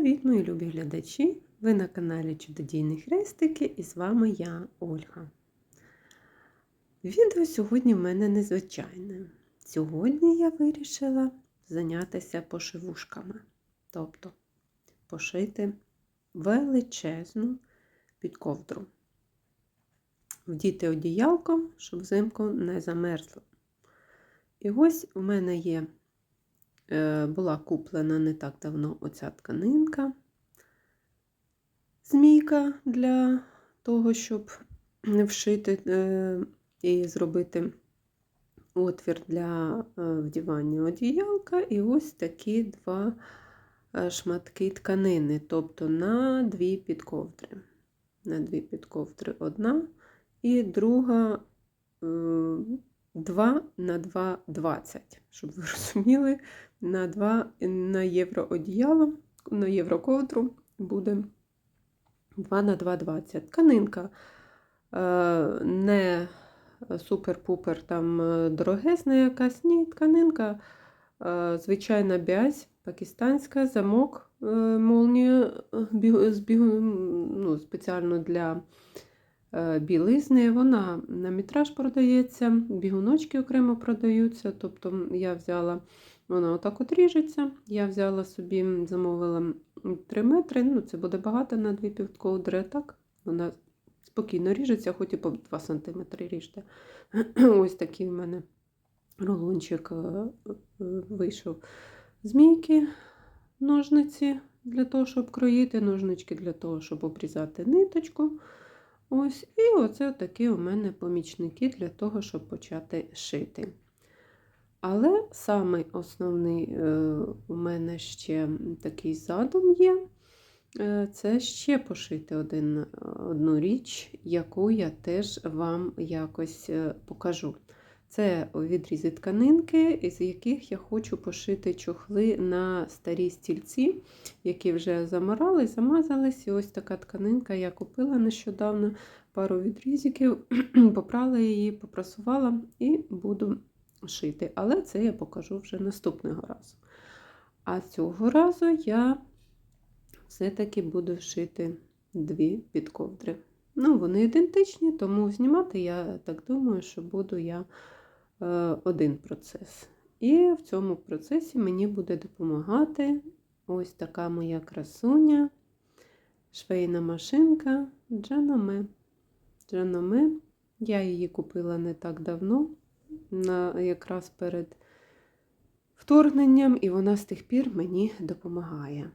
Привіт, мої любі глядачі! Ви на каналі Чудодійні Хрестики і з вами я, Ольга. Відео сьогодні в мене незвичайне. Сьогодні я вирішила зайнятися пошивушками, тобто пошити величезну підковдру. Вдіти одіялко, щоб взимку не замерзло. І ось у мене є була куплена не так давно оця тканинка, змійка для того, щоб вшити е, і зробити отвір для е, вдівання одіялка, і ось такі два шматки тканини, тобто на дві підковдри. На дві підковдри. Одна і друга 2 на 2 20, щоб ви розуміли, на 2 на євро одіяло, на євро ковдру буде 2 на 2 20. Тканинка е, не супер-пупер там е, дорогезна якась, ні, тканинка, е, звичайна бязь, пакистанська, замок молнія ну, спеціально для білизни. Вона на мітраж продається, бігуночки окремо продаються. Тобто я взяла вона отак от ріжеться. Я взяла собі, замовила 3 метри, ну це буде багато на 2 півковдри, так вона спокійно ріжеться, хоч і по 2 см ріжте. Ось такий в мене рулончик е, е, вийшов. Змійки, ножниці для того, щоб кроїти, ножнички для того, щоб обрізати ниточку. Ось, І оце такі у мене помічники для того, щоб почати шити. Але самий основний е, у мене ще такий задум є. Е, це ще пошити один, одну річ, яку я теж вам якось е, покажу. Це відрізи тканинки, з яких я хочу пошити чохли на старі стільці, які вже заморали, замазались. І ось така тканинка я купила нещодавно пару відрізиків, попрала її, попрасувала і буду шити. Але це я покажу вже наступного разу. А цього разу я все-таки буду шити дві підковдри. Ну, вони ідентичні, тому знімати, я так думаю, що буду я один процес. І в цьому процесі мені буде допомагати ось така моя красуня, швейна машинка Джаноме. Джаноме. Я її купила не так давно на, якраз перед вторгненням, і вона з тих пір мені допомагає.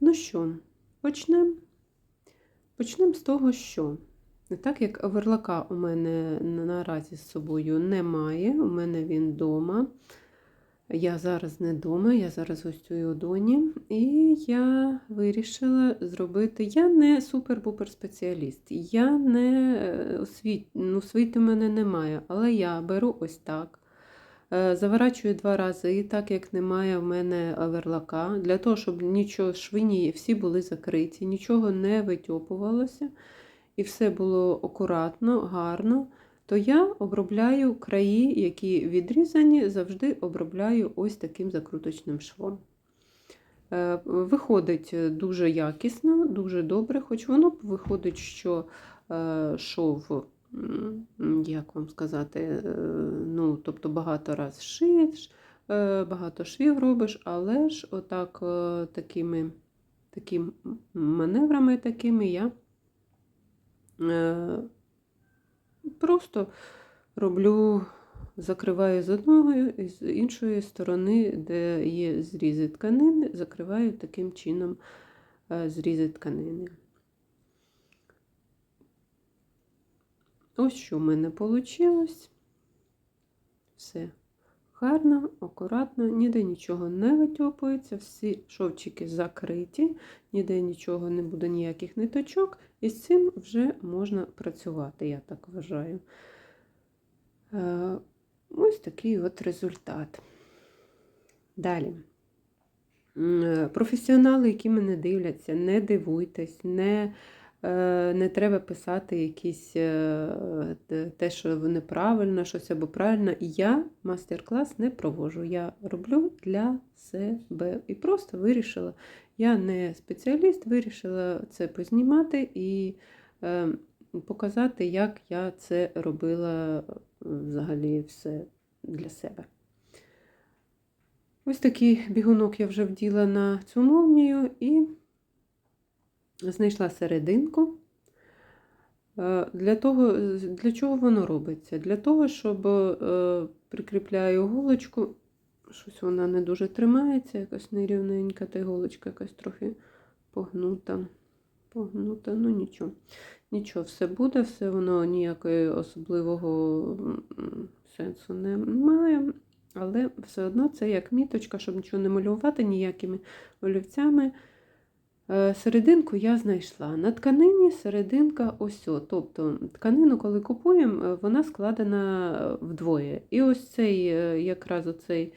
Ну що, почнемо? Почнемо з того, що так як оверлака у мене наразі з собою немає, у мене він вдома. Я зараз не вдома, я зараз гостюю у доні, і я вирішила зробити. Я не супер-пупер спеціаліст. Я не е, освіт... ну, освіти в мене немає, але я беру ось так. Е, заворачую два рази, так як немає в мене оверлака, для того, щоб нічого швині всі були закриті, нічого не витьопувалося, і все було акуратно, гарно то я обробляю краї, які відрізані, завжди обробляю ось таким закруточним швом. Е, виходить дуже якісно, дуже добре, хоч воно виходить, що е, шов, як вам сказати, е, ну, тобто багато раз шиєш, багато швів робиш, але ж отак такими такими маневрами такими я Просто роблю, закриваю з одного і з іншої сторони, де є зрізи тканини, закриваю таким чином е, зрізи тканини. Ось що в мене вийшло. Все гарно, акуратно, ніде нічого не витьопується, всі шовчики закриті, ніде нічого не буде, ніяких ниточок, і з цим вже можна працювати, я так вважаю. Е, ось такий от результат. Далі. Е, професіонали, які мене дивляться, не дивуйтесь, не не треба писати якісь е, те- що неправильно, щось або правильно. І Я мастер-клас не проводжу. Я роблю для себе. І просто вирішила, я не спеціаліст, вирішила це познімати і е, показати, як я це робила е, взагалі все для себе. Ось такий бігунок я вже вділа на цю молнію і знайшла серединку. Е, Для, того, для чого воно робиться? Для того, щоб е, прикріпляю голочку, щось вона не дуже тримається, якась нерівненька, та голочка якась трохи погнута. Погнута, ну нічого. Нічого, все буде, все воно ніякого особливого сенсу не має. Але все одно це як міточка, щоб нічого не малювати ніякими олівцями. Е, Серединку я знайшла. На тканині серединка ось. о. Тобто тканину, коли купуємо, е, вона складена е, вдвоє. І ось цей якраз оцей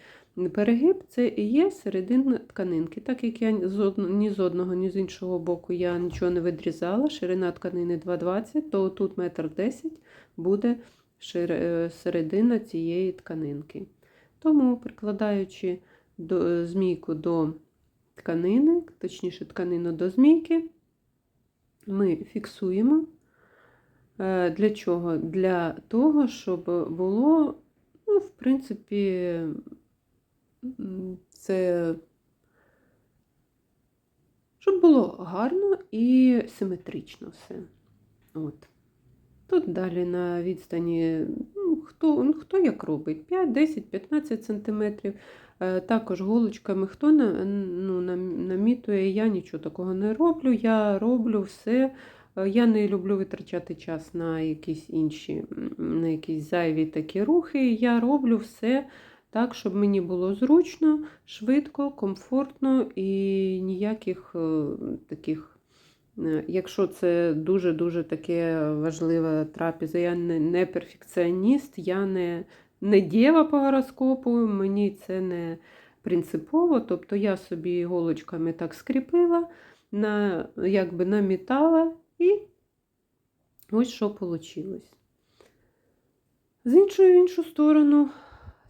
перегиб це і є середина тканинки. Так як я ні з одного, ні з іншого боку я нічого не відрізала, ширина тканини 2,20, то тут метр 10 буде середина цієї тканинки. Тому, прикладаючи змійку до тканини, точніше тканину до змійки, ми фіксуємо. Е, Для чого? Для того, щоб було, ну, в принципі, це щоб було гарно і симетрично все. От. Тут далі на відстані, хто, ну, хто як робить, 5, 10, 15 см. Також голочками, хто ну, нам- намітує, я нічого такого не роблю. Я роблю все. е, Я не люблю витрачати час на якісь інші, на якісь зайві такі рухи. Я роблю все так, щоб мені було зручно, швидко, комфортно і ніяких е, таких. Е, Якщо це дуже-дуже таке важлива трапеза, я не, перфекціоніст, я не, не дєва по гороскопу, мені це не принципово. Тобто я собі голочками так скріпила, на, якби намітала і ось що вийшло. З іншої іншу сторону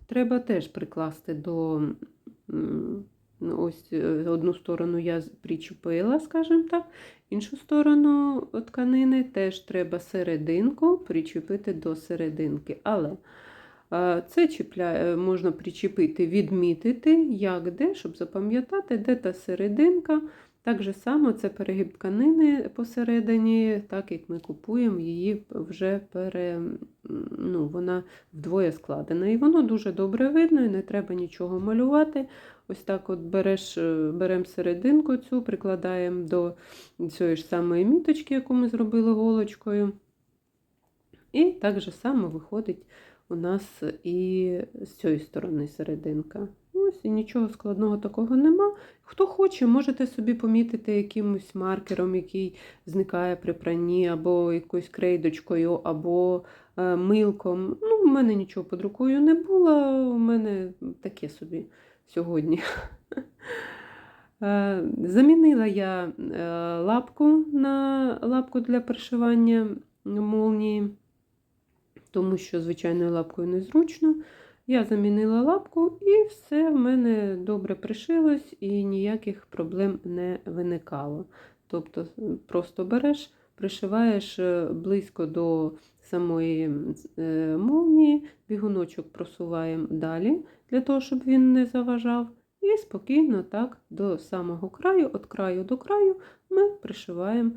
треба теж прикласти до ось е, одну сторону я причепила, скажімо так, іншу сторону тканини теж треба серединку причепити до серединки. Але е, це чіпляє, можна причепити, відмітити, як де, щоб запам'ятати, де та серединка. Так же само це перегиб тканини посередині, так як ми купуємо її вже пере, ну, вона вдвоє складена. І воно дуже добре видно, і не треба нічого малювати. Ось так от береш, е, беремо серединку цю, прикладаємо до цієї ж самої міточки, яку ми зробили голочкою. І так же само виходить у нас і з цієї сторони серединка. Ось і нічого складного такого нема. Хто хоче, можете собі помітити якимось маркером, який зникає при пранні, або якоюсь крейдочкою, або е, милком. Ну, у мене нічого під рукою не було, у мене таке собі сьогодні. Е, Замінила я е, лапку на лапку для пришивання молнії, тому що звичайною лапкою незручно. Я замінила лапку і все в мене добре пришилось і ніяких проблем не виникало. Тобто просто береш, пришиваєш е, близько до самої е, молнії, бігуночок просуваємо далі, для того, щоб він не заважав. І спокійно так до самого краю, від краю до краю, ми пришиваємо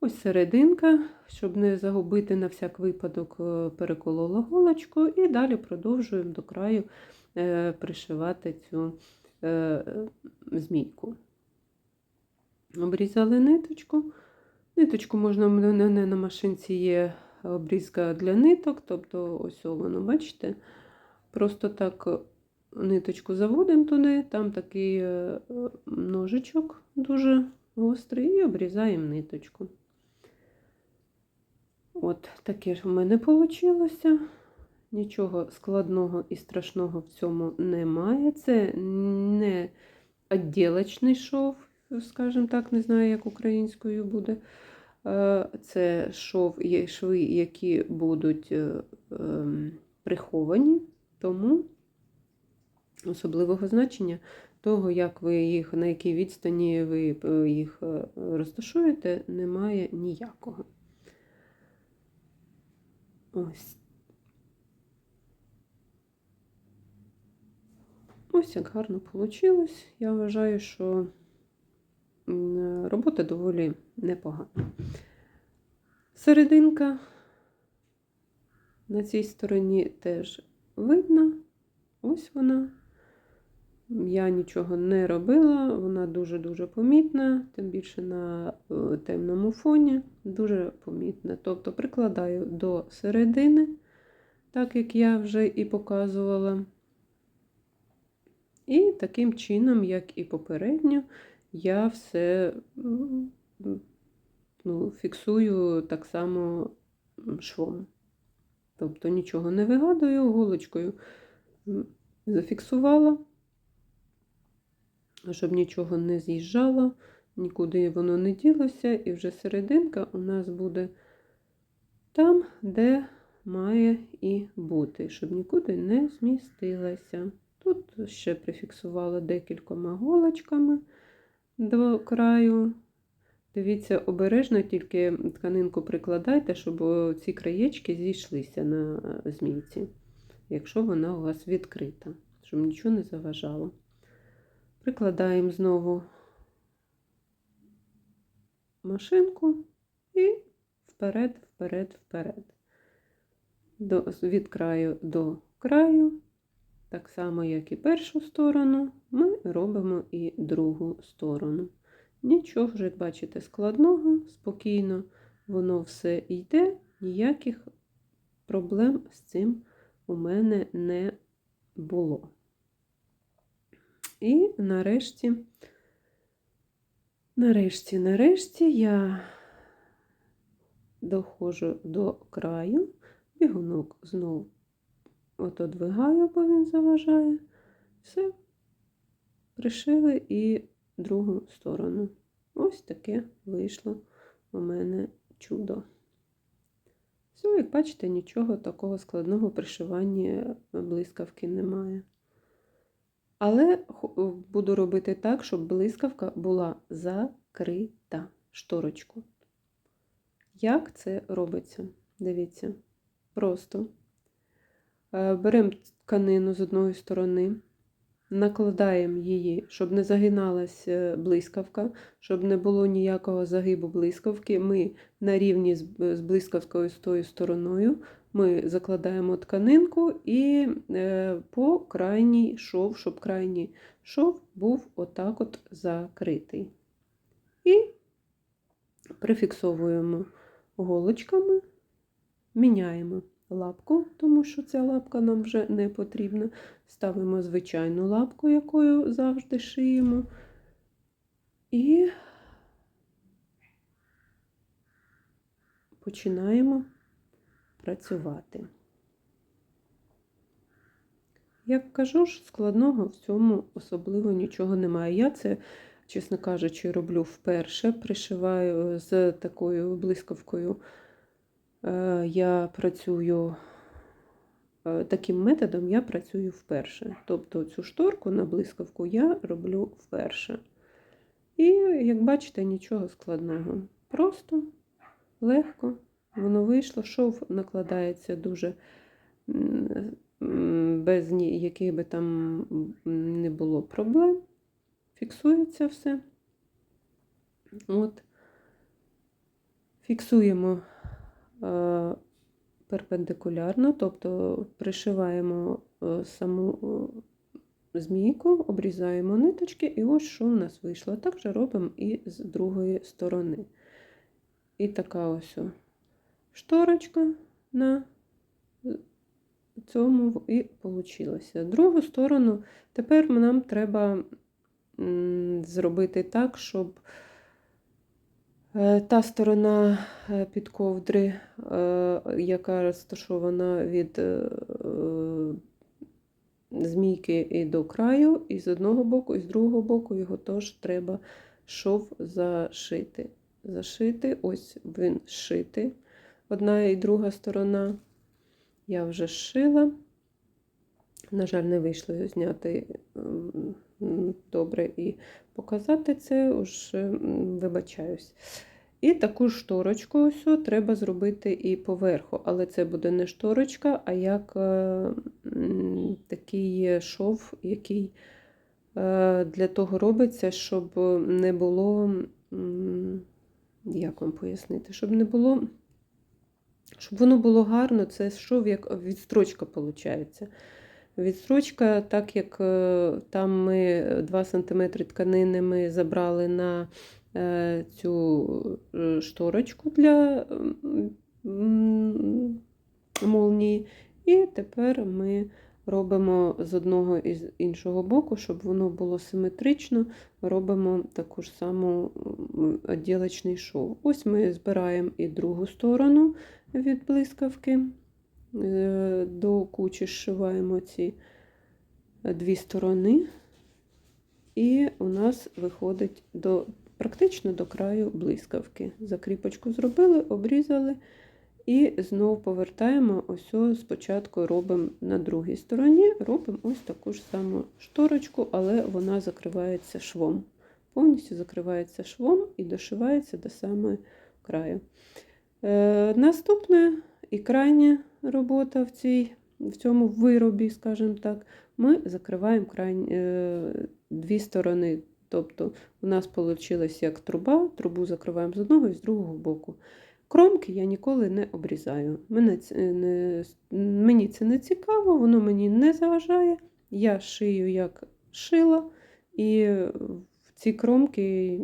ось серединка, щоб не загубити на всяк випадок, е, переколола голочку, і далі продовжуємо до краю пришивати цю змійку. Обрізали ниточку. Ниточку можна в мене на машинці є обрізка для ниток, тобто ось воно, бачите, просто так ниточку заводимо туди, там такий е, ножичок дуже гострий, і обрізаємо ниточку. От таке ж в мене вийшло. Нічого складного і страшного в цьому немає. Це не відділочний шов, скажімо так, не знаю, як українською буде. Е, Це шов, шви, які будуть е, ем, приховані, тому особливого значення того, як ви їх, на якій відстані ви е, їх розташуєте, немає ніякого. Ось. Ось як гарно вийшло. Я вважаю, що робота доволі непогана. Серединка на цій стороні теж видно. Ось вона. Я нічого не робила, вона дуже-дуже помітна, тим більше на е, темному фоні, дуже помітна. Тобто прикладаю до середини, так як я вже і показувала. І таким чином, як і попередньо, я все ну, фіксую так само швом. Тобто нічого не вигадую, голочкою зафіксувала, щоб нічого не з'їжджало, нікуди воно не ділося, і вже серединка у нас буде там, де має і бути, щоб нікуди не змістилася. Тут ще прифіксувала декількома голочками до краю. Дивіться, обережно тільки тканинку прикладайте, щоб ці краєчки зійшлися на змійці, якщо вона у вас відкрита, щоб нічого не заважало. Прикладаємо знову машинку і вперед, вперед, вперед. До, від краю до краю. Так само, як і першу сторону, ми робимо і другу сторону. Нічого вже, як бачите, складного, спокійно воно все йде, ніяких проблем з цим у мене не було. І нарешті, нарешті, нарешті я доходжу до краю, бігунок знову отодвигаю, бо він заважає. Все, пришили і другу сторону. Ось таке вийшло у мене чудо. Все, як бачите, нічого такого складного пришивання блискавки немає. Але буду робити так, щоб блискавка була закрита шторочку. Як це робиться? Дивіться, просто Е, беремо тканину з одної сторони, накладаємо її, щоб не загиналась е, блискавка, щоб не було ніякого загибу блискавки. Ми на рівні з блискавкою з тою стороною ми закладаємо тканинку і е, по крайній шов, щоб крайній шов був отак от закритий. І прифіксовуємо голочками, міняємо лапку, тому що ця лапка нам вже не потрібна. Ставимо звичайну лапку, якою завжди шиємо. І починаємо працювати. Як кажу ж, складного в цьому особливо нічого немає. Я це, чесно кажучи, роблю вперше, пришиваю з такою блискавкою я працюю е, таким методом я працюю вперше. Тобто цю шторку на блискавку я роблю вперше. І, як бачите, нічого складного. Просто легко, воно вийшло, шов накладається дуже без яких би там не було проблем. Фіксується все. От. Фіксуємо Е, перпендикулярно, тобто пришиваємо е, саму е, змійку, обрізаємо ниточки, і ось що в нас вийшло. Так же робимо і з другої сторони. І така ось шторочка на цьому і вийшло. Другу сторону тепер нам треба зробити так, щоб Е, та сторона е, під ковдри, е, яка розташована від змійки і до краю, і з одного боку, і з другого боку його теж треба шов зашити. зашити. Ось він зшитий. Одна і друга сторона. Я вже зшила. На жаль, не вийшло зняти ем, добре і показати це, уж ем, вибачаюсь. І таку шторочку ось треба зробити і поверху, але це буде не шторочка, а як е, такий шов, який е, для того робиться, щоб не було, як вам пояснити, щоб не було, щоб воно було гарно, це шов як відстрочка виходить. Відстрочка, так як е, там ми 2 см тканини ми забрали на е, цю е, шторочку для молнії, і тепер ми робимо з одного і з іншого боку, щоб воно було симетрично, робимо таку ж саму відділочний шов. Ось ми збираємо і другу сторону від блискавки. Е, До кучі зшиваємо ці дві сторони, і у нас виходить до, практично до краю блискавки. Закріпочку зробили, обрізали і знову повертаємо. Ось спочатку робимо на другій стороні, робимо ось таку ж саму шторочку, але вона закривається швом. Повністю закривається швом і дошивається до самого краю. Е, Наступне і крайня робота в, цій, в цьому виробі, скажімо так, ми закриваємо крайні, е, дві сторони. Тобто у нас вийшло як труба, трубу закриваємо з одного і з другого боку. Кромки я ніколи не обрізаю. Не, мені це не цікаво, воно мені не заважає. Я шию як шила, і в ці кромки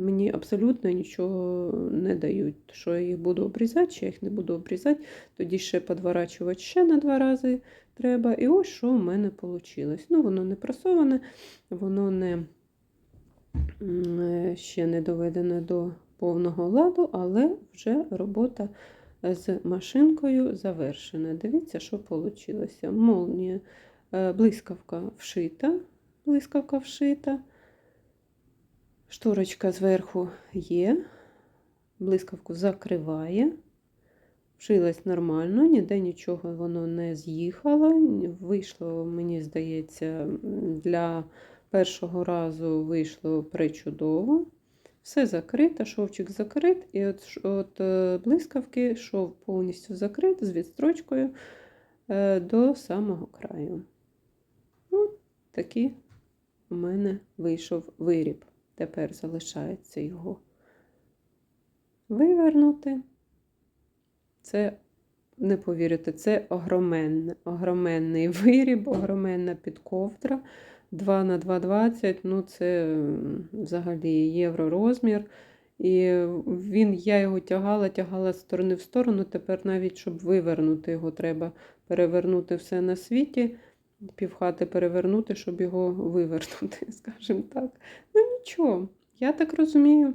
мені абсолютно нічого не дають. Що я їх буду обрізати, чи я їх не буду обрізати, тоді ще подворачувати ще на два рази треба. І ось що в мене вийшло. Ну, воно не прасоване, воно не ще не доведене до повного ладу, але вже робота з машинкою завершена. Дивіться, що вийшло. Молнія, е, блискавка вшита, блискавка вшита. Шторочка зверху є, блискавку закриває. Вшилась нормально, ніде нічого воно не з'їхало. Вийшло, мені здається, для першого разу вийшло причудово. Все закрито, шовчик закрит, і от, от е, блискавки шов повністю закрит з відстрочкою е, до самого краю. От такий у мене вийшов виріб. Тепер залишається його вивернути. Це, не повірите, це огроменне, огроменний виріб, огроменна підковдра. 2 на 2,20, ну це взагалі євро розмір. І він, я його тягала, тягала з сторони в сторону. Тепер навіть, щоб вивернути його, треба перевернути все на світі, півхати перевернути, щоб його вивернути, скажімо так. Ну нічого, я так розумію.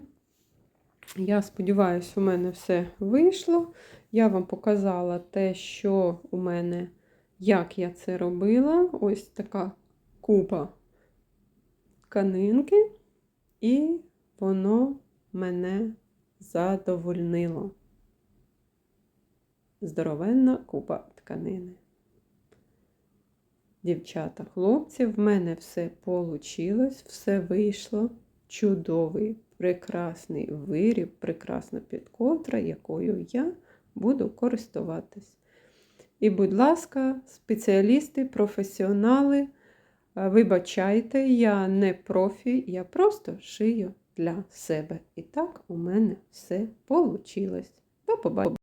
Я сподіваюся, у мене все вийшло. Я вам показала те, що у мене, як я це робила. Ось така купа тканинки, і воно мене задовольнило. Здоровенна купа тканини. Дівчата, хлопці, в мене все вийшло, все вийшло. Чудовий, прекрасний виріб, прекрасна підкотра, якою я буду користуватись. І, будь ласка, спеціалісти, професіонали, е, вибачайте, я не профі, я просто шию для себе. І так у мене все вийшло. До побачення.